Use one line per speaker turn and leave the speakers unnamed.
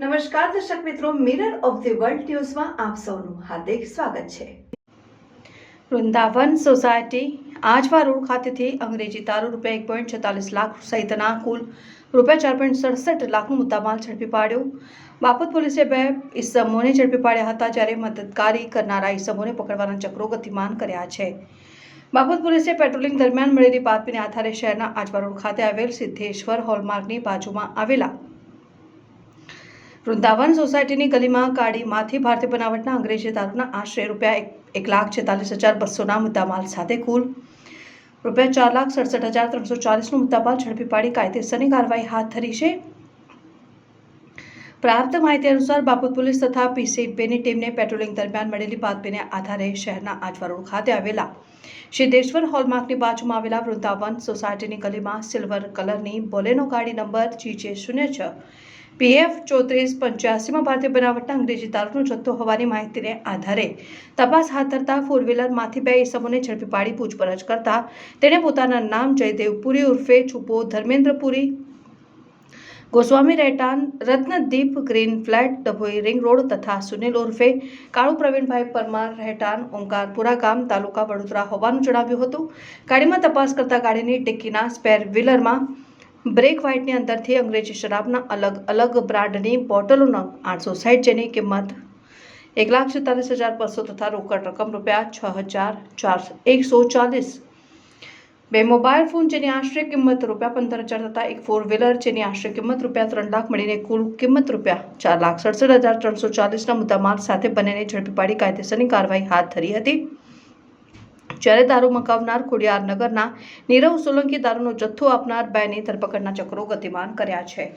નમસ્કાર, દર્શક મિત્રો મિરર ઓફ ધી વર્લ્ડ ન્યૂઝમાં આપ સૌનું હાર્દિક સ્વાગત છે. વૃંદાવન સોસાયટી આજવા રોડ ખાતેથી અંગ્રેજી તારો રૂપિયા એક પોઈન્ટ છેતાલીસ લાખ સહિતના કુલ રૂપિયા ચાર પોઈન્ટ સડસઠ લાખનો મુદ્દામાલ ઝડપી પાડ્યો. બાપત પોલીસે બે ઇસમોને ઝડપી પાડ્યા હતા જ્યારે મદદકારી કરનારા ઇસમોને પકડવાના ચક્રો ગતિમાન કર્યા છે. બાપત પોલીસે પેટ્રોલિંગ દરમિયાન મળેલી બાતમીને આધારે શહેરના આજવા રોડ ખાતે આવેલ સિદ્ધેશ્વર હોલમાર્કની બાજુમાં આવેલા વૃંદાવન સોસાયટીની ગલીમાં કાળીમાંથી ભારતીય બનાવટના અંગ્રેજી દારૂના આશરે રૂપિયા એક લાખ છેતાલીસ હજાર બસોના મુદ્દામાલ સાથે કુલ રૂપિયા ચાર લાખ સડસઠ હજાર ત્રણસો ચાલીસનો મુદ્દામાલ ઝડપી પાડી કાયદેસરની કાર્યવાહી હાથ ધરી છે. પ્રાપ્ત માહિતી અનુસાર બાપુત પોલીસ તથા પીસી બેની ટીમને પેટ્રોલિંગ દરમિયાન મળેલી બાતમીને આધારે શહેરના આજવા ખાતે આવેલા સિદ્ધેશ્વર હોલમાર્કની બાજુમાં આવેલા વૃંદાવન સોસાયટીની ગલીમાં સિલ્વર કલરની બોલેનો ગાડી નંબર જીજે શૂન્ય છ પીએફ ચોત્રીસ પંચ્યાસીમાં ભારતીય બનાવટના અંગ્રેજી દારૂનો જથ્થો હોવાની માહિતીને આધારે તપાસ હાથ ધરતા ફોર વ્હીલરમાંથી બે ઇસમોને ઝડપી પાડી પૂછપરછ કરતા તેણે પોતાના નામ જયદેવપુરી ઉર્ફે છુપો ધર્મેન્દ્રપુરી, ગોસ્વામી રહેઠાણ, Ratnadeep green flat, Dabhoi ring road તથા સુનિલ ઉર્ફે કાળુ પ્રવીણભાઈ પરમાર રહેટાન ઓંકારપુરા ગામ, તાલુકા વડોદરા હોવાનું જણાવ્યું હતું. ગાડીમાં તપાસ કરતા ગાડીની ડિક્કીના સ્પેર વ્હીલરમાં બ્રેક વ્હાઇટની અંદરથી અંગ્રેજી શરાબના અલગ અલગ બ્રાન્ડની બોટલોના આઠસો સાઠ જેની કિંમત એક લાખ છેતાલીસ હજાર બસો તથા રોકડ રકમ રૂપિયા છ હજાર ચારસો એકસો ચાલીસ. બે મોબાઈલ ફોન જેની આશરે કિંમત રૂપિયા પંદર હજાર તથા એક ફોર વ્હીલર જેની આશરે કિંમત રૂપિયા ત્રણ લાખ મળીને કુલ કિંમત રૂપિયા ચાર લાખ સડસઠ હજાર ત્રણસો ચાલીસના મુદ્દામાલ સાથે બંનેને ઝડપી પાડી કાયદેસરની કાર્યવાહી હાથ ધરી હતી. જ્યારે દારૂ મકાવનાર ખોડિયાર નગરના નીરવ સોલંકી દારૂનો જથ્થો આપનાર બેની ધરપકડના ચક્રો ગતિમાન કર્યા છે.